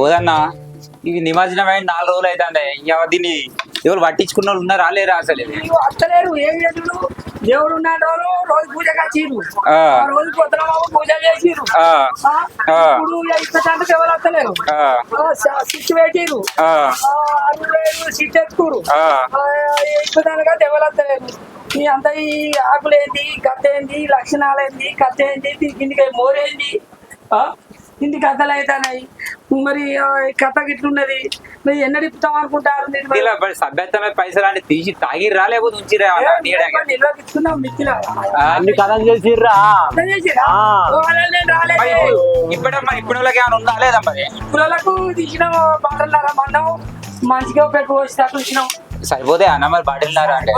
పోదన్నా ఇవి నిమజ్జనమైన నాలుగు రోజులు అవుతుంది ఇంకా దీన్ని ఎవరు పట్టించుకున్న వాళ్ళు ఉన్నారా లేరా అసలు? ఇది? వస్తలేరు ఏం చేతుడు దేవుడు ఉన్న రోజు రోజు పూజ. ఆ. రోజు పొద్దున పూజ చేసిరు. ఇప్పుడు ఇప్పటికంటే ఎవరు వస్తలేరు సిట్ పెట్టిరు సిట్ ఎత్తుకురు. ఇప్పటిదానిగా ఎవరు వస్తలేరు ఈ అంత ఈ ఆకులేంది గద్ద ఏంది లక్షణాలు ఏంది కథ ఏంది దీనికి ఇంటికి మోరేంది? ఇంటి కథలు అవుతున్నాయి మరి కథ గిట్లున్నది. మరి ఎన్నడిపుతాం అనుకుంటారు మీరు ఇలా మరి సభ్యత్వమే పైసలు అంటే తీసి తాగిర్రా లేకపోతే ఉంచిరా అన్ని కథలు చేసిర్రా? ఇప్పుడు ఇప్పుడే మరి ఇప్పుడు వాళ్ళకి ఏమైనా ఉందా లేదా మరి? పిల్లలకు తీసిన మనం మంచిగా పెట్టుకు వచ్చి చూసినాం సరిపోతే అన్న మరి బాటిల్నారా అంటే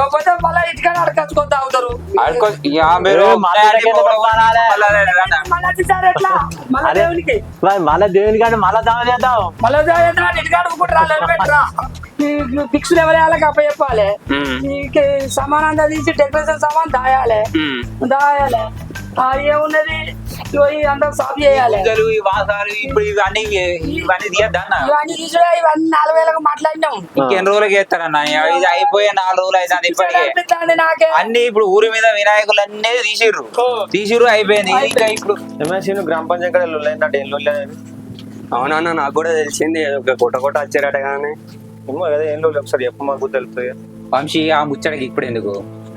మళ్ళీ ఇంటికాడ అడకచ్చుకొని తాగుతారు ఆడుకో ఇక మీరు ఏ, మా దగ్గరికి ఎందుకు రావాలి? మళ్ళా రండి. మళ్ళీ వచ్చేసారు ఎట్లా మళ్ళీ అరే. దేవునికి మరి మళ్ళీ దేవుని కంటే మళ్ళా దావ చేద్దాం మళ్ళీ ఇంటికాడ పెట్టరా ఫిక్స్ లెవెల్ వేయాలి అప్ప చెప్పాలి. నీకు సమానంగా తీసి డెకరేషన్ సామాన్ దాయాలి. దాయాలి ఆ, ఏమున్నది అంతా సాఫ్ చేయాలి. పూజలు ఈ వాసాలు ఇప్పుడు ఇవన్నీ ఇవన్నీ తీయద్దా అన్న? ఇవన్నీ తీసుకురా ఇవన్నీ నాలుగు వేలకు మాట్లాడినాం. ఇంకెన్ని రోజులకి చేస్తారన్న ఇది అయిపోయే నాలుగు రోజులు అవుతుంది ఇప్పటికే. అన్ని ఇప్పుడు ఊరి మీద వినాయకులు అన్నీ తీసిర్రు తీసిర్రు అయిపోయింది. ఇంకా ఇప్పుడు ఎంఎస్సీ గ్రామ పంచాయతీ కాడ లొల్లైందంటే ఏం లొల్లి అనేది? అవునన్నా నాకు కూడా తెలిసింది. ఒక కొట్ట కొట్ట వచ్చారట కానీ ఏమో కదా ఏం లొల్లి ఒకసారి చెప్పు మాకు తెలుస్తుంది. వంశీ ఆ ముచ్చటకి ఇప్పుడు ఎందుకు?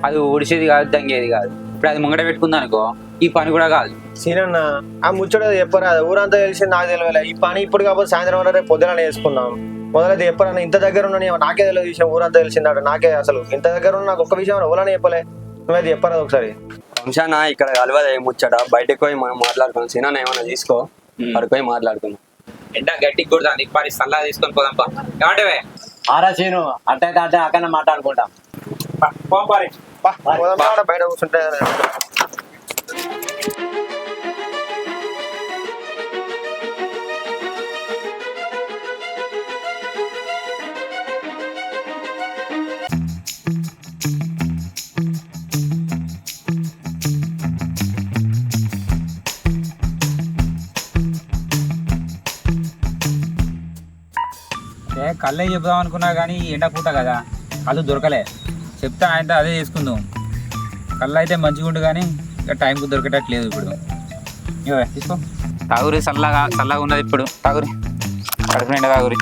అది ఒడిసేది కాదు దంగేది కాదు. ఇప్పుడు అది ముంగట పెట్టుకుంది అనుకో. ఈ పని కూడా కాదు సీనన్న ఆ ముచ్చట చెప్పరా ఊరంతా తెలిసింది నాకు తెలియలే ఈ పని ఇప్పుడు కాకపోతే సాయంత్రం వరకు రేపు పొద్దున చేసుకుందాం మొదలైతే చెప్పరా ఇంత దగ్గర ఉన్నా నేను- నాకే తెలియదు విషయం ఊరంతా తెలిసిందట నాకే అసలు ఇంత దగ్గర ఉన్న నాకు ఒక్క విషయం ఎవరని చెప్పలే నువ్వైతే చెప్పరా ఒకసారి వంశాన ఇక్కడ కలవదు ఏం ముచ్చట బయటకు పోయి మనం మాట్లాడుకుందాం సినా ఏమన్నా తీసుకో అక్కడికి పోయి మాట్లాడుకుందాం ఎండ గట్టికి కొడుతుంది పని సల్లా తీసుకొని ఏమంటే ఆరా సీను అట్టయితే అట్టే అక్కడ మాట్లాడుకుంటాం పోదాం బయట కూర్చుంటే కళ్ళే చెప్దాం అనుకున్నా కానీ ఎండపూట కదా కళ్ళు దొరకలే. చెప్తా ఆయనతో అదే చేసుకుందాం. కళ్ళు అయితే మంచిగా ఉండు కానీ ఇక టైంకు దొరికేటట్లేదు ఇప్పుడు. ఇవే తీసుకో. తాగురి చల్లగా చల్లగా ఉన్నది ఇప్పుడు. తాగురి. కడుపు నిండా తాగురి.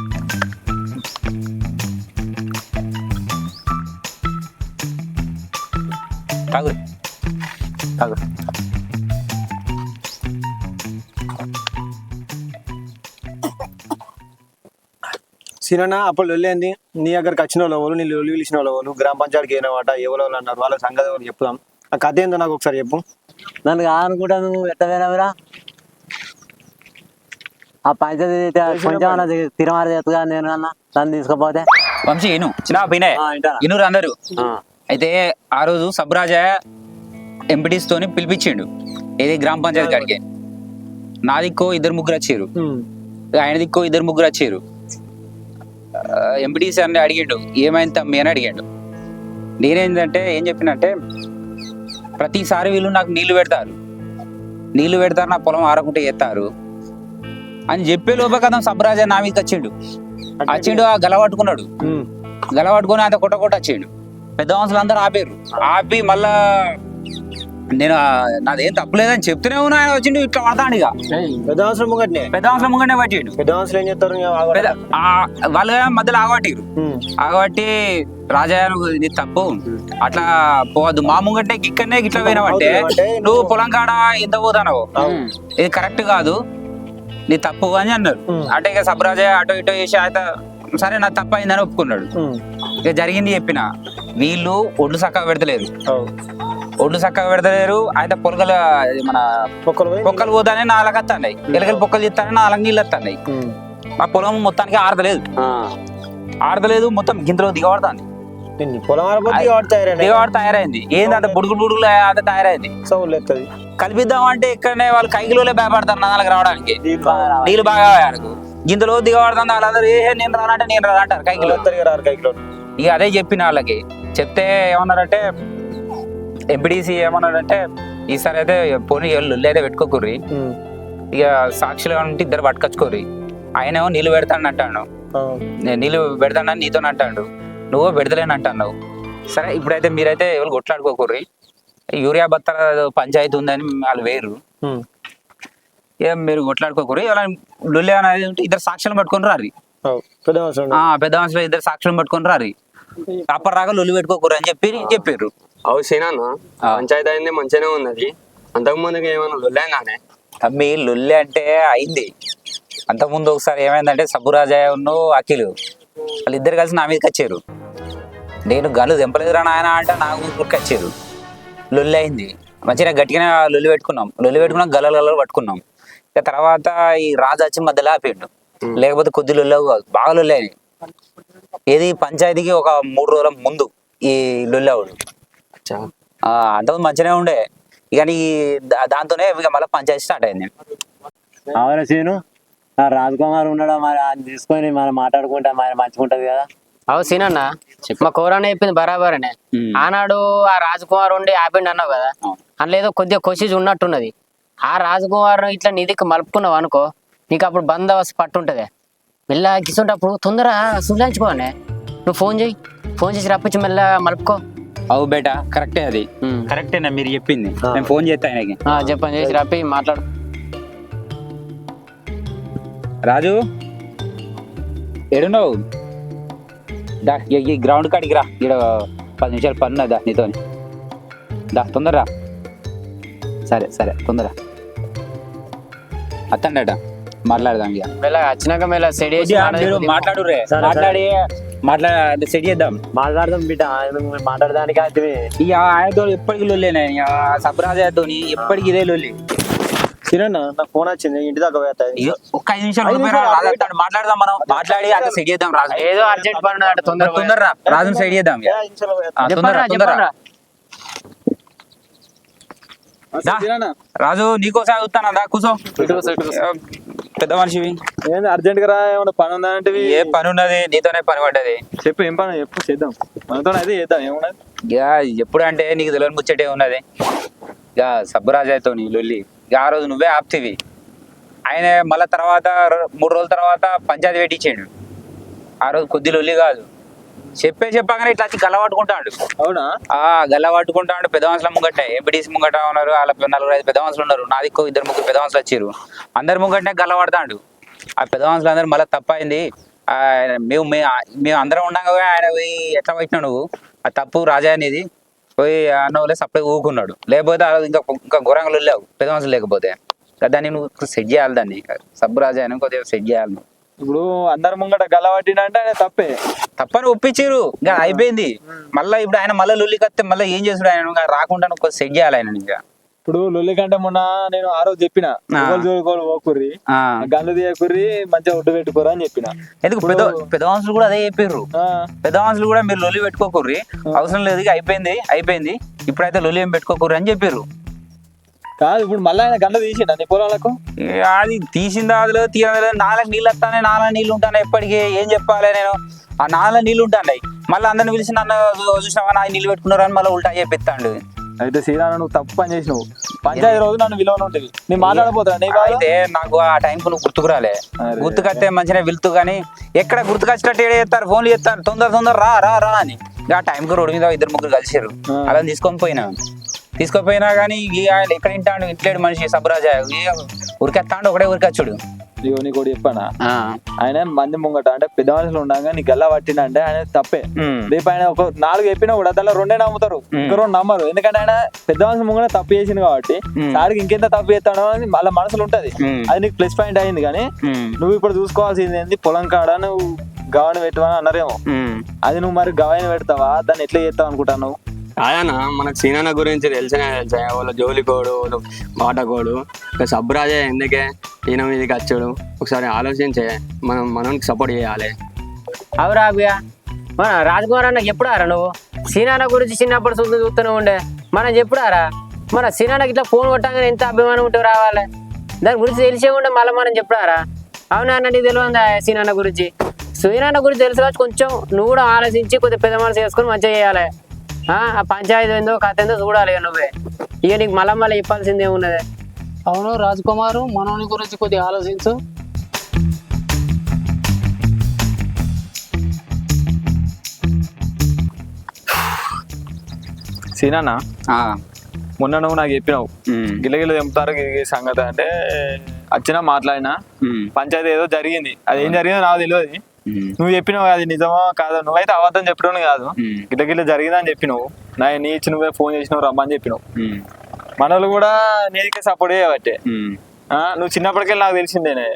సీనన్న అప్పుడు ఏంది? నీ దగ్గరకు వచ్చిన వాళ్ళు ఎవరు? నీ లొల్లి పిలిచిన వాళ్ళు ఎవరు? గ్రామ పంచాయతీకి అయినవాట ఎవరు అన్నారు? వాళ్ళ సంగతి ఎవరు చెప్తాం ఆ కథ ఏందో నాకు ఒకసారి చెప్పు. నన్ను కాదనుకుంటా నువ్వు? ఎట్టవేనవరా ఆ పంచాయతీ కొంచెం తిరమార చేతుగా నేను అన్న. నన్ను తీసుకుపోతే? వంశీ ఇను. చిన్న. ఇనురు అందరు. అయితే ఆ రోజు సబ్రాజ ఎంపీటీస్ తోని పిలిపించిండు. ఏది? గ్రామ పంచాయతీ కాడికి. నా దిక్కో ఇద్దరు ముగ్గురు వచ్చారు. ఆయన దిక్కో ఇద్దరు ముగ్గురు వచ్చారు. ఎంపీటీసీ అని అడిగిండు ఏమైంది తమ్మి? అని అడిగాడు. నేనేంటంటే ఏం చెప్పినంటే ప్రతిసారి వీళ్ళు నాకు నీళ్ళు పెడతారు. నీళ్ళు పెడతారు నా పొలం ఆరకుంటే ఎత్తారు. అని చెప్పే లోపల కదా సబ్రాజ నా మీదకి వచ్చిండు. వచ్చిండు ఆ గల పట్టుకున్నాడు. గల పట్టుకొని అంత కొట్ట కొట్ట వచ్చిండు. పెద్ద మనుషులు అందరూ ఆపారు ఆపి మళ్ళా నేను నాదేం తప్పులేదని చెప్తూనే ఉన్నా ఆయన వచ్చిండు ఇట్లా పడతాడు ఇక. పెద్ద అవసరం ముంగట్నే. పెద్ద మనుషుల ముంగనే పట్టిండు పెద్ద అవసరం ఏం ఆ- వాళ్ళు మధ్యలో ఆగబట్టిరు. ఆగబట్టి రాజయ్య ఇది తప్పు. అట్లా పోవద్దు. మా ముంగంటే ఇక్కడనే ఇట్లా పోయినావంటే నువ్వు పొలం కాడ ఎంత పోతానవు. ఇది కరెక్ట్ కాదు. నీ తప్పు అని అన్నారు. అంటే ఇక సబ్రాజయ్య అటో ఇటో చేసి ఆయన సరే నా తప్పు అయిందని ఒప్పుకున్నాడు. ఇక జరిగింది చెప్పిన. వీళ్ళు ఒడ్లు చక్కగా పెడతలేరు అవు. ఒడ్లు చక్కగా పెడతలేరు. అయితే పొలకలు మన పోయి? పొక్కలు పోతానే నాలుగు వస్తున్నాయి ఎలకలు పొక్కలు తీస్తానే నాలుగు నీళ్ళు వస్తున్నాయి ఉమ్. ఆ పొలం మొత్తానికి ఆడతలేదు ఆడతలేదు మొత్తం గింతలో దిగబడుతుంది. దిగబడి తయారైంది. ఏంది అంత బుడుగులు బుడుగులు అంత తయారైంది? కలిపిద్దాం అంటే ఇక్కడనే వాళ్ళు కైకిలోనే భయపడతారు నాలుగు రావడానికి. నీళ్ళు బాగా గింతలో దిగబడుతుంది వాళ్ళందరూ ఏ నేను రానంటే నేను రా అంటారు కైకిలో ఎత్తరు రారు కైకిలో. ఇక అదే చెప్పిన వాళ్ళకి. చెప్తే ఏమన్నారంటే ఎంపీడీసీ ఏమన్నారంటే ఈసారి అయితే పోనీ లొల్లి అయితే పెట్టుకోకుర్రి. ఇక సాక్షులు ఉంటే ఇద్దరు పట్టుకొచ్చుకోర్రి. ఆయనేమో నీళ్ళు పెడతాను అంటాను నేను నీళ్ళు పెడతానని నీతో అంటాడు. నువ్వు పెడతలేను అంటున్నావు సరే ఇప్పుడైతే మీరైతే ఎవరు కొట్లాడుకోకూర్రి. యూరియా బత్తాల పంచాయతీ ఉందని వాళ్ళు వేరు. ఏం మీరు కొట్లాడుకోకూరి అలా లొల్లి అనేది ఉంటే ఇద్దరు సాక్ష్యాలు పట్టుకొని రారి. పెద్ద మనుషులు. ఇద్దరు సాక్ష్యాలు పట్టుకొని రారి. అప్పటిరాగా లొల్లి పెట్టుకోకూరు అని చెప్పి చెప్పారు అవు ఆ. పంచాయతీ అయింది మంచిగానే ఉన్నది. అంతకు ముందుకి ఏమైనా లొల్లేందానే తమ్మి లొల్లి అంటే అయింది. అంతకుముందు ఒకసారి ఏమైందంటే సబ్బురాజయ్య ఉన్ను అఖిలు. వాళ్ళిద్దరు కలిసి నా మీదకి వచ్చారు. నేను గల్లు దింపలేదురా నాయన అంటే నాకు ఊరికి వచ్చారు. లొల్లి అయింది. మంచిగా గట్టిగానే లొల్లి పెట్టుకున్నాం. లొల్లి పెట్టుకున్నాం గల్లలు గల్లలు పట్టుకున్నాం. ఇక తర్వాత ఈ రాజు వచ్చి మధ్యలో ఆపిండు. లేకపోతే కొద్ది లొల్లి కాదు. బాగా లొల్లి ఏది పంచాయతీకి ఒక మూడు రోజుల ముందు ఈ లొల్లి అవుడు అంతకుముందు మంచిగానే ఉండే. ఇక నీ దాంతోనే ఇక మళ్ళీ పంచాయతీ స్టార్ట్ అయింది. అవునా సీను. ఆ రాజ్ కుమార్ ఉన్నాడా మరి? ఆయన తీసుకొని మనం మాట్లాడుకుంటా మరి మంచిగుంటది కదా. అవు సీనన్న మా కోరన్న చెప్పింది బరాబరనే. ఉమ్. ఆనాడు ఆ రాజకుమార్ ఉండి ఆపిండి అన్నావు కదా. అందులో ఏదో కొద్దిగా కొషిజ్ ఉన్నట్టున్నది. ఆ రాజకుమార్ ఇట్లా నిధికి మలుపుకున్నావు అనుకో నీకు అప్పుడు బందోబస్తు పట్టుంటది. మెల్ల గిసుంటప్పుడు తొందర సులాంచుకోనే నువ్వు ఫోన్ చేయి ఫోన్ చేసి రప్పించి మెల్ల మలుపుకో. అవు బేట కరెక్టే అది. కరెక్టేనా మీరు చెప్పింది? నేను ఫోన్ చేస్తా ఆయనకి. ఆ, చెప్పని చేసి రప్పి మాట్లాడు. రాజు? ఎడున్నావు దా ఈ- గ్రౌండ్ కాడికి రా. ఇక్కడ పది నిమిషాలు పని ఉన్నదా నీతోని దా తొందర రా సరే సరే తొందర అత్తండట మాట్లాడదాం ఇక. మెల్ల వచ్చినాక మెల్ల సెడి మాట్లాడి. రే. మాట్లాడి. మాట్లాడి సెట్ చేద్దాం. మాట్లాడదాం బిడ్డ మాట్లాడడానికి అయితే ఇక ఆయనతో ఎప్పటికీ లొల్లేనే ఇక సబ్రాజయ్యతో ఎప్పటికి ఇదే లొల్లి. నాకు ఫోన్ వచ్చింది ఇంటి దాకా ఒక్క ఐదు నిమిషాలు రాజు. మాట్లాడదాం మనం మాట్లాడి అంత సెట్ చేద్దాం రాజు. ఏదో అర్జెంట్ పని తొందర తొందర రా రాజుని సైడ్ చేద్దాం తొందర తొందర. రాజు చూస్తాను? కూర్చో పెద్ద మనిషివి. ఏంది అర్జెంట్గా రా ఏమన్నా పని ఉందా అంటే ఏ పని ఉన్నది నీతోనే పని పడ్డది. చెప్పు ఏం పని? చెప్పు చేద్దాం. మనతో అయితే చేద్దాం ఏమున్నది? ఇక ఎప్పుడు అంటే నీకు తెలియని ముచ్చటే ఉన్నది. ఇక సబ్బరాజయ్యతో నీ లొల్లి. ఇక ఆ రోజు నువ్వే ఆప్తివి. ఆయన మళ్ళా తర్వాత మూడు రోజుల తర్వాత పంచాయతీ పెట్టించాడు. ఆ రోజు కొద్ది లొల్లి కాదు. చెప్పే చెప్పగానే ఇట్లా వచ్చి గల్ల పట్టుకుంటాడు. అవునా? ఆ గల్ల పట్టుకుంటాడు. పెద్ద మనుషుల ముంగట్టే ఎంపీటీసీ ముంగట ఉన్నారు వాళ్ళ నలుగురు ఐదు పెద్ద మనుషులు ఉన్నారు. నాది ఇంకో ఇద్దరు ముగ్గురు పెద్ద మనుషులు వచ్చారు. అందరి ముంగట్నే గల్ల పడతాడు. ఆ పెద్ద మనుషులు అందరూ మళ్ళీ తప్పైంది. మేము మేము అందరం ఉండగా ఆయన పోయి ఎట్లా పెట్టినావు నువ్వు? ఆ తప్పు రాజా అనేది పోయి అన్నోలే సప్లై ఊకున్నాడు. లేకపోతే ఇంకా ఇంకా ఘోరంగా లేవు పెద్ద మనుషులు లేకపోతే. దాన్ని నువ్వు సెట్ చేయాలి దాన్ని. సబ్బు రాజా అని కొద్దిగా సెట్ చేయాలి నువ్వు. ఇప్పుడు అందరి ముంగట గల్ల పట్టినంటే ఆయన తప్పే. తప్పని ఒప్పించారు ఇంకా అయిపోయింది. మళ్ళీ ఇప్పుడు ఆయన మళ్ళీ లొల్లి కత్తే మళ్ళీ ఏం చేసాడు ఆయన? ఇంకా రాకుండా నువ్వు సెట్ చేయాలి ఆయన ఇంకా. ఇప్పుడు లొల్లి కంటే మొన్న నేను ఆ. రోజు చెప్పిన చూడుకోరు పోకుర్రి. ఆ. గన్ను తీయకుర్రి మంచిగా ఒడ్డు పెట్టుకోరు అని చెప్పిన. ఎందుకు? పెద్ద పెద్ద మనుషులు కూడా అదే చెప్పారు పెద్ద మనుషులు కూడా మీరు లొల్లి పెట్టుకోకూర్రి. అవసరం లేదు అయిపోయింది అయిపోయింది. ఇప్పుడైతే లొల్లి ఏం పెట్టుకోకూర్రి అని చెప్పారు కాదు ఇప్పుడు మళ్ళీ ఆయన గన్ను తీసిండ నీ పొలాలకు? అది తీసిందా అది లేదు తీయదా లేదు. నాలుగు నీళ్ళు వస్తానే నాలుగు నీళ్ళు ఉంటాను ఎప్పటికీ ఏం చెప్పాలి నేను? ఆ నాలుగు నీళ్ళు ఉంటాయి మళ్ళీ అందరిని పిలిచి నన్ను చూసినావా నా నీళ్ళు పెట్టుకున్నారు అని మళ్ళీ ఉల్టా చెప్పిస్తాడు. అయితే శ్రీరామ్ నువ్వు తప్పు పని చేసినావు. పంచాయతీ రోజు నన్ను విలువను ఉంటుంది. నేను మాట్లాడబోతున్నా అయితే నాకు ఆ టైంకు నువ్వు గుర్తుకు రాలే. అరే. గుర్తుకొస్తే మంచిగా వెళ్తూ కానీ ఎక్కడ గుర్తుకొచ్చినట్టు ఏడ చేస్తారు? ఫోన్లు చేస్తారు. తొందర తొందర రా రా రా అని. ఆ టైంకి రోడ్డు మీద ఇద్దరు ముగ్గురు కలిసారు. అలా తీసుకొని పోయినా. తీసుకొని కానీ ఇక ఆయన ఎక్కడ వింటాడు ఇంట్లేడు మనిషి సబ్రాజా ఉరికెత్తాడు ఒకటే ఉరికొచ్చుడు. ఇగో నీకు ఒకటి చెప్పానా? ఆయన మంది ముంగట అంటే పెద్ద మనుషులు ఉండగా నీ గల్లా పట్టినంటే ఆయన తప్పే. రేపు ఆయన ఒక నాలుగు చెప్పినా కూడా దానిలో రెండే నమ్ముతారు. ఇంకా రెండు నమ్మరు. ఎందుకంటే ఆయన పెద్ద మనుషులు ముంగట తప్పు చేసింది కాబట్టి. సార్కి ఇంకెంత తప్పు చేస్తాడో అని వాళ్ళ మనసులు ఉంటది. అది నీకు ప్లస్ పాయింట్ అయింది కానీ నువ్వు ఇప్పుడు చూసుకోవాల్సింది ఏంది? పొలం కాడ నువ్వు గవాని పెట్టమని అన్నారేమో. అది నువ్వు మరి గవాయిని పెడతావా? దాన్ని ఎట్లా చేస్తావు అనుకుంటాను కాదన్న మనకు సీనాన్న గురించి తెలిసిన తెలుసా వాళ్ళ జోలికోడు వాళ్ళు బాటకోడు ఇక సబ్బరాజే ఎందుకే ఈయన మీదకి వచ్చాడు? ఒకసారి ఆలోచించే మనం మనకి సపోర్ట్ చేయాలి. అవురా అభియా మన రాజకుమార్ అన్న ఎప్పుడారా నువ్వు? సీనాన్న గురించి చిన్నప్పుడు చూస్తూ చూస్తూనే ఉండే. మనం చెప్పుడారా మన సీనాన్నకి ఇట్లా ఫోన్ కొట్టగానే ఎంత అభిమానం ఉంటూ రావాలి. దాని గురించి తెలిసే ఉండే మళ్ళీ మనం చెప్పుడారా అవునా అన్న నీకు తెలియదా సీనాన్న గురించి? సీనాన్న గురించి తెలుసు కాబట్టి కొంచెం నువ్వు కూడా ఆలోచించి కొద్దిగా పెద్ద మనసు చేసుకొని మంచిగా చేయాలి. ఆ పంచాయతీ ఏందో కథ ఏందో చూడాలి నువ్వే. ఇక నీకు మళ్ళీ మళ్ళీ ఇప్పాల్సిందే ఉన్నది అవును రాజ్ కుమారు మనోని గురించి కొద్దిగా ఆలోచించు. సీనా మొన్న నువ్వు నాకు చెప్పినావు. గిలగిలు తెంపుతారు సంగతి అంటే వచ్చినా మాట్లాడినా పంచాయతీ ఏదో జరిగింది. అది ఏం జరిగిందో నాకు తెలియదు. నువ్వు చెప్పినావు అది నిజమో కాదో? నువ్వైతే అబద్ధం చెప్పడం కాదు. గిట్ల గిట్ల జరిగిందని చెప్పినావు. నా నీ ఇచ్చి నువ్వే ఫోన్ చేసినావు రమ్మని చెప్పినావు. మనోళ్ళు కూడా నీకే సపోర్ట్ చేయబట్టే. నువ్వు చిన్నప్పటికెళ్ళి నాకు తెలిసిందేనే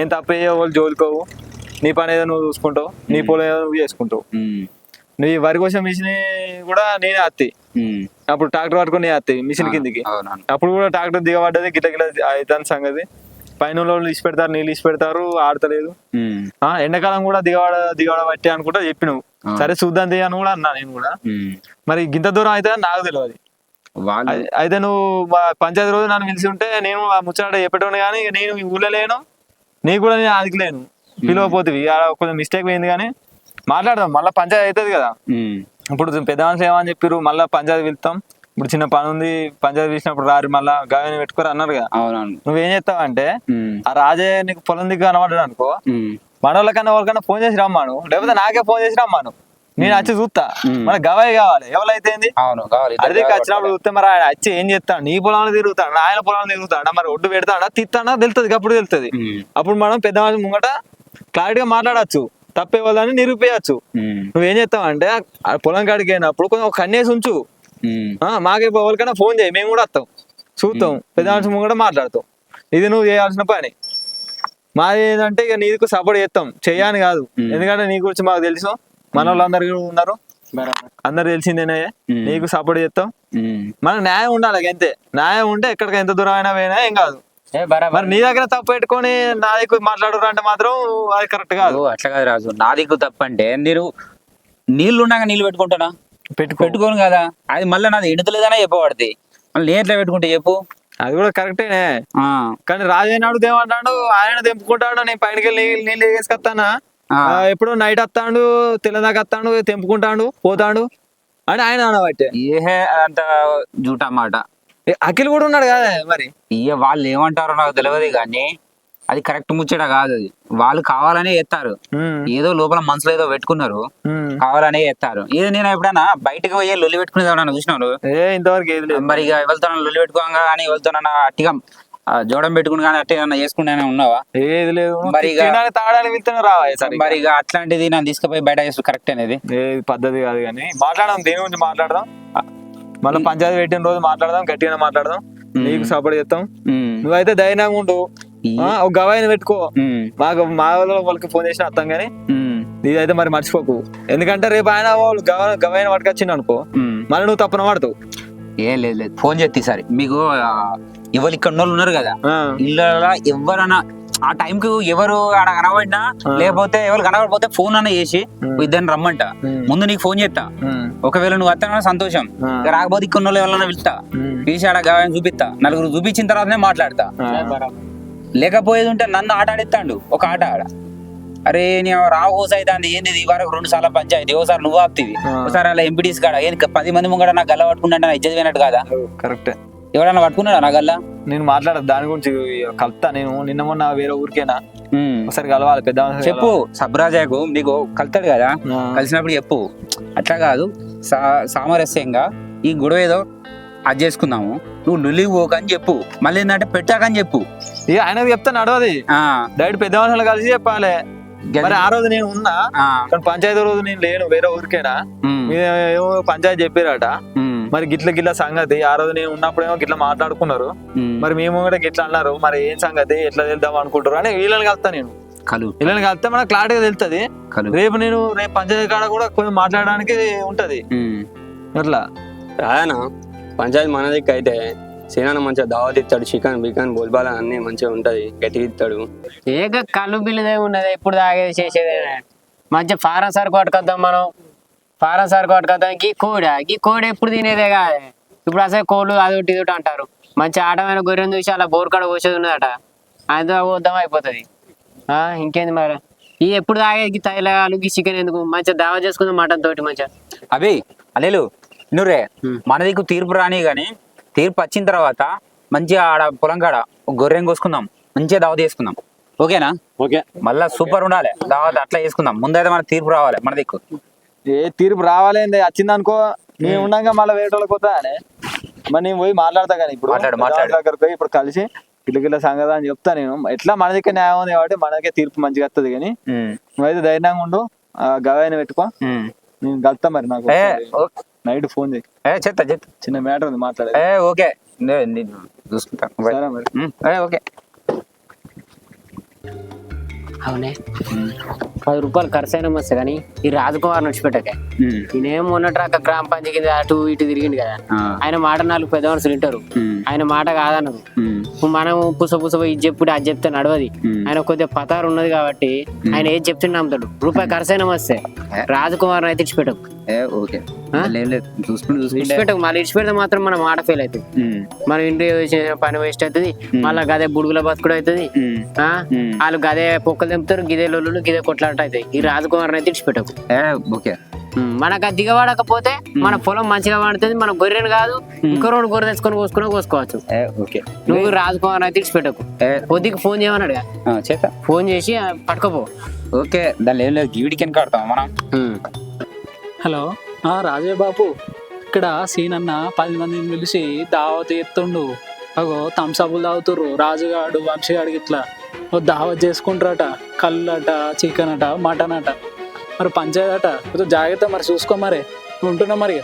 ఏం తప్పయ్యో వాళ్ళు జోలుకోవు. నీ పని ఏదో నువ్వు చూసుకుంటావు నీ పొలం ఏదో నువ్వు చేసుకుంటావు. నువ్వు వరి కోసం మిషన్ కూడా నేనే అత్తి. అప్పుడు ట్రాక్టర్ పట్టుకొని అత్తి మిషన్ కిందికి. అప్పుడు కూడా ట్రాక్టర్ దిగబడ్డది గిట్ల గిట్ల అవుతాను సంగతి. పైన ఇచ్చి పెడతారు నీళ్ళు ఇచ్చి పెడతారు ఆడతలేదు ఎండాకాలం కూడా దిగబడ దిగబడ బట్టి అనుకుంటా చెప్పినావు. సరే చూద్దాం తీయ అని కూడా అన్నా నేను కూడా. మరి గింత దూరం అయితే నాకు తెలియదు అయితే నువ్వు మా పంచాయతీ రోజు నన్ను పిలిచి ఉంటే నేను ముచ్చట చెప్పేటోని కానీ నేను ఊళ్ళో లేను. నీకు కూడా నేను ఆదికలేను పిలవపోతుంది కొంచెం మిస్టేక్ పోయింది కానీ మాట్లాడదాం. మళ్ళీ పంచాయతీ అవుతుంది కదా. ఇప్పుడు పెద్ద మనుషులు ఏమని చెప్పారు మళ్ళీ పంచాయతీ వెళ్తాం ఇప్పుడు చిన్న పని ఉంది పంచాయతీ పిలిచినప్పుడు రారు మళ్ళీ గాయని పెట్టుకోరు అన్నారు కదా. అవునవును. నువ్వేం చేస్తావంటే ఉమ్, ఆ రాజే నీకు పొలం దిగ్గు కనబడ్డాడు అనుకో ఉమ్, మన వాళ్ళకన్నా వాళ్ళకన్నా ఫోన్ చేసి రమ్మాను లేకపోతే నాకే ఫోన్ చేసి రమ్మాను. నేను వచ్చి చూస్తా. మన గవాయి కావాలి. ఎవరైతే అవును కావాలి అదే. వచ్చినప్పుడు చూస్తే మరి ఆయన వచ్చి ఏం చేస్తాడు? నీ పొలంలో తిరుగుతాడు? ఆయన పొలంలో తిరుగుతాడా? మరి ఒడ్డు పెడతాడా? తిత్తాడా? తెలుస్తుంది అప్పుడు తెలుస్తుంది. అప్పుడు మనం పెద్ద మనిషి ముంగట క్లారిటీగా మాట్లాడచ్చు. తప్పే వాళ్ళని నిరూపించచ్చు. ఉమ్, నువ్వేం చేస్తావు అంటే ఆ పొలం కాడికి అయినప్పుడు కొంచెం ఒక కన్నేసి ఉంచు. మాకే ఎవరికైనా ఫోన్ చేయి. మేము కూడా వస్తాం. చూస్తాం. పెద్ద మనిషి ముంగట మాట్లాడతాం. ఇది నువ్వు చేయాల్సిన పని. మాది ఏంటంటే ఇక నీకు సపోర్ట్ చేస్తాం. చెయ్యని కాదు. ఎందుకంటే నీ గురించి మాకు తెలుసు. మన వాళ్ళందరూ కూడా ఉన్నారు. అందరు తెలిసిందేనే. నీకు సపోర్ట్ చేస్తాం. మనకు న్యాయం ఉండాలి అంతే. న్యాయం ఉంటే ఎక్కడికి ఎంత దూరం అయినా పోయినా ఏం కాదు. మరి నీ దగ్గర తప్పు పెట్టుకొని నా దగ్గర మాట్లాడరు అంటే మాత్రం అది కరెక్ట్ కాదు. అట్లా కాదు రాజు. నా దిక్కు తప్పంటే నేను నీళ్ళు ఉన్నాక నీళ్ళు పెట్టుకుంటానా? పెట్టుకో పెట్టుకోను కదా. అది మళ్ళీ నాది ఎండుతలేదనే చెప్పబడుతుంది మళ్ళీ ఎట్లా పెట్టుకుంటే చెప్పు? అది కూడా కరెక్టేనే. ఆ, కానీ రాజైన అడుగు ఏమంటాడు ఆయన తెంపుకుంటాడు నేను పైనకి వెళ్ళి నీళ్ళు- నీళ్ళు వేసుకొస్తానా. ఎప్పుడు నైట్ వస్తాడు తెల్లదాకా వస్తాడు తెంపుకుంటాడు పోతాడు అని ఆయన అనబట్టే. ఏహే అంత జూటా మాట ఏ, అఖిల్ కూడా ఉన్నాడు కదా మరి? ఇయ్య వాళ్ళు ఏమంటారో నాకు తెలియదు కానీ అది కరెక్ట్ ముచ్చట కాదు అది. వాళ్ళు కావాలనే ఎత్తారు ఏదో లోపల మనసులో ఏదో పెట్టుకున్నారు. కావాలనే ఎత్తారు ఇది నేను ఎప్పుడైనా బయటకు పోయి లొల్లి పెట్టుకునేది ఎవరన్నా చూసినాను ఏ ఇంతవరకు ఏది మరి ఇక ఎవరితో లొల్లి పెట్టుకోగా కానీ ఎవరితో అట్టిగా జోడం పెట్టుకుని కానీ అట్టిగా చేసుకుంటూనే ఉన్నావా? ఏది లేదు. మరి తాగడానికి మరి ఇక అట్లాంటిది నన్ను తీసుకుపోయి బయట చేస్తూ కరెక్ట్ అనేది. ఏది పద్ధతి కాదు కానీ. మాట్లాడదాం దేని గురించి మాట్లాడదాం? మళ్ళీ పంచాయతీ పెట్టిన రోజు మాట్లాడదాం గట్టిగా మాట్లాడదాం. నీకు సపోర్ట్ చేస్తాం. నువ్వైతే ధైర్యంగా ఉండు. ఒక గవాయిని పెట్టుకో. మాకు మా వాళ్ళ వాళ్ళకి ఫోన్ చేసిన అర్థం కానీ ఇదైతే మరి మర్చిపోకు. ఎందుకంటే రేపు ఆయన వాళ్ళు గవ గవాయిని పట్టుకొచ్చిండు అనుకో. మళ్ళీ నువ్వు తప్పున పడతావు. ఏ లేదు లేదు. ఫోన్ చేస్తే సరే మీకు ఎవరు ఇక్కడ ఉన్నోళ్ళు ఉన్నారు కదా. ఇళ్ళ ఎవరన్నా ఆ టైంకి ఎవరు ఆడ కనబడినా లేకపోతే ఎవరు కనబడిపోతే ఫోన్ అన్న చేసి ఇద్దరిని రమ్మంట. ముందు నీకు ఫోన్ చేస్తా. ఒకవేళ నువ్వు వస్తానో సంతోషం. రాకపోతే ఇక్కడ ఉన్న ఎవరన్నా పిలుస్తా. పిలిచి ఆడ చూపిస్తా. నలుగురు చూపించిన తర్వాతనే మాట్లాడతా. లేకపోయేది ఉంటే నన్ను ఆట ఆడిస్తాడు. ఒక ఆట ఆడ. అరే నీ రావు హోస్ ఏంది ఇది వరకు రెండు సార్లు పంచాయతీ. ఓసారి నువ్వు ఆపుతీవి. ఒకసారి అలా ఎంపీటీస్ కాడ. ఏంది పది మంది ముంగడ నాకు గల్ల పట్టుకుంటా నా ఇజ్జత్ పోయినట్టు కాదా? కరెక్టే. ఎవడన్నా పట్టుకున్నాడా నా గల్ల? నేను మాట్లాడదు దాని గురించి కలుపుతా నేను. నిన్న మొన్న వేరే ఊరికేనా. ఒకసారి కలవాలి పెద్ద చెప్పు సబ్రాజాకు నీకు కలుతాడు కదా. కలిసినప్పుడు చెప్పు. అట్లా కాదు సామరస్యంగా ఈ గొడవ ఏదో అది చేసుకుందాము. నువ్వు నులిగి పోకని చెప్పు. మళ్ళీ ఏంటంటే పెట్టాకని చెప్పు. ఇక ఆయనకు చెప్తా నడవది ఆ. డైరెక్ట్ పెద్ద మనుషులు కలిసి చెప్పాలి. మరి ఆ రోజు నేను ఉన్నా. కానీ పంచాయతీ రోజు నేను లేను వేరే ఊరికేనా? పంచాయతీ చెప్పారట. మరి గిట్ల గిట్ల సంగతి ఆ రోజు నేను ఉన్నప్పుడేమో గిట్ల మాట్లాడుకున్నారు. మరి మేము కూడా గిట్ల అన్నారు. మరి ఏం సంగతి ఎట్లా వెళ్దాం అనుకుంటారు అని వీళ్ళని కలుతా నేను. కలు. వీళ్ళని కలిస్తే మనకు క్లారిటీగా తెలుస్తుంది కలు. రేపు నేను రేపు పంచాయతీ కాడ కూడా కొంచెం మాట్లాడడానికి ఉంటది. అట్లా రాదనా పంచాయతీ మన దిక్కు అయితే సీనాన్న మంచిగా దావత్ ఇస్తాడు చికెన్ బికన్ బోల్బాల అన్ని మంచిగా ఉంటది గట్టిగా ఇస్తాడు. ఏక కళ్ళు బిల్లుదే ఉన్నది ఎప్పుడు తాగేది చేసేది మంచి ఫారం సరుకు పట్టుకొద్దాం మనం. ఫారం సరుకు పట్టుకొద్దాం. గీ కోడి గీ కోడి ఎప్పుడు తినేదే కాదు. ఇప్పుడు అసలు కోళ్ళు అది ఒకటి ఇది ఒకటి అంటారు. మంచి ఆటమైన గొర్రెను చూసి అలా బోర్ కాడ పోసేది ఉన్నదట. ఆయనతో పోద్దాం అయిపోతుంది. ఆ, ఇంకేంది మరి? ఈ ఎప్పుడు తాగేది గీ తైలగాలు గీ చికెన్ ఎందుకు? మంచిగా దావా చేసుకుందాం మటన్ తోటి మంచిగా. అవి అలేలు నువ్వే మన దిక్కు తీర్పు రాని గాని తీర్పు వచ్చిన తర్వాత మంచిగా ఆడ పొలం కాడ గొర్రెం కోసుకుందాం మంచిగా దావత్ చేసుకుందాం. ఓకేనా? ఓకే. మళ్ళా సూపర్ ఉండాలి దావత్ అట్లా చేసుకుందాం. ముందైతే మన తీర్పు రావాలి మన దిక్కు. ఏ తీర్పు రావాలేంది వచ్చింది అనుకో నేను ఉన్నాక మళ్ళీ వేరే వాళ్ళకి పోతా అని. మరి నేను పోయి మాట్లాడతా కానీ ఇప్పుడు మాట్లాడు, మాట్లాడు. దగ్గరకు పోయి ఇప్పుడు కలిసి ఇట్లా గిట్ల సంగతి అని చెప్తా నేను. ఎట్లా మన దగ్గర న్యాయం ఉంది కాబట్టి మనకే తీర్పు మంచిగా వస్తుంది కానీ నువ్వైతే ధైర్యంగా ఉండు గవాయిని పెట్టుకో. నేను కలుతా మరి నాకు. నైట్ ఫోన్ చేయి. ఏ చెత్త చెత్త చిన్న మ్యాటర్ ఉంది మాట్లాడే ఏ ఓకే. నే- నేను చూసుకుంటాను సరే మరి. ఉమ్, ఏ ఓకే. అవునే. పది రూపాయలు ఖర్చు అయినా మస్తు కానీ ఈ రాజకుమార్ నడిచిపెట్టకే నేనేం మొన్నట్రాక గ్రామ పంచాయతీ కింద అటు ఇటు తిరిగిండు కదా. ఆయన మాట నాలుగు పెద్ద మనుషులు వింటారు. ఆయన మాట కాదన్నది మనం పుస పుస పోయి ఇది చెప్పుడు అది చెప్తే నడవది. ఆయన కొద్దిగా పతారు ఉన్నది కాబట్టి ఆయన ఏది చెప్తే నమ్ముతాడు. రూపాయి ఖర్చు అయినా మస్తే. రాజకుమార్ అయితే ఇచ్చిపెట్టకు ఓకే. మళ్ళీ మాత్రం మన మాట ఫెయిల్ అవుతుంది. మనం ఇంటి చేసిన పని వేస్ట్ అవుతుంది. మళ్ళీ గదే బుడుగుల బతుకుడు అవుతుంది. వాళ్ళు గదే పొక్కలు తెంపుతారు గిదే లొల్లు గిదే కొట్లాట అవుతాయి. ఈ రాజకుమార్ అయితే ఇచ్చిపెట్టకు ఏ ఓకే. మనకు అది దిగబడకపోతే మన పొలం మంచిగా పడుతుంది మన గొర్రెను కాదు ఇంకో రెండు గొర్రె తెచ్చుకొని కోసుకుని కోసుకోవచ్చు. నువ్వు రాజకుమార్ అయితే ఇచ్చిపెట్టకు ఏ. పొద్దుకి ఫోన్ చేయమన్నాడు చేత ఫోన్ చేసి పట్టుకోపో. ఓకే దానిలో ఏం లేదు గీవిడికి వెనక ఆడతాం మనం. హలో. ఆ రాజే బాబు. ఇక్కడ సీన్ అన్న పది మందిని పిలిచి దావత్ ఎత్తుండు. అగో థమ్సప్లు తాగుతుర్రు. రాజుగాడు వంశీగాడికి ఇట్లా. ఓ దావత్ చేసుకుంటారట కళ్ళు అట చికెన్ అట మటన్ అట. మరి పంచాయతీ కొంచెం జాగ్రత్త మరి చూసుకో మరి. ఉంటున్నా మరి.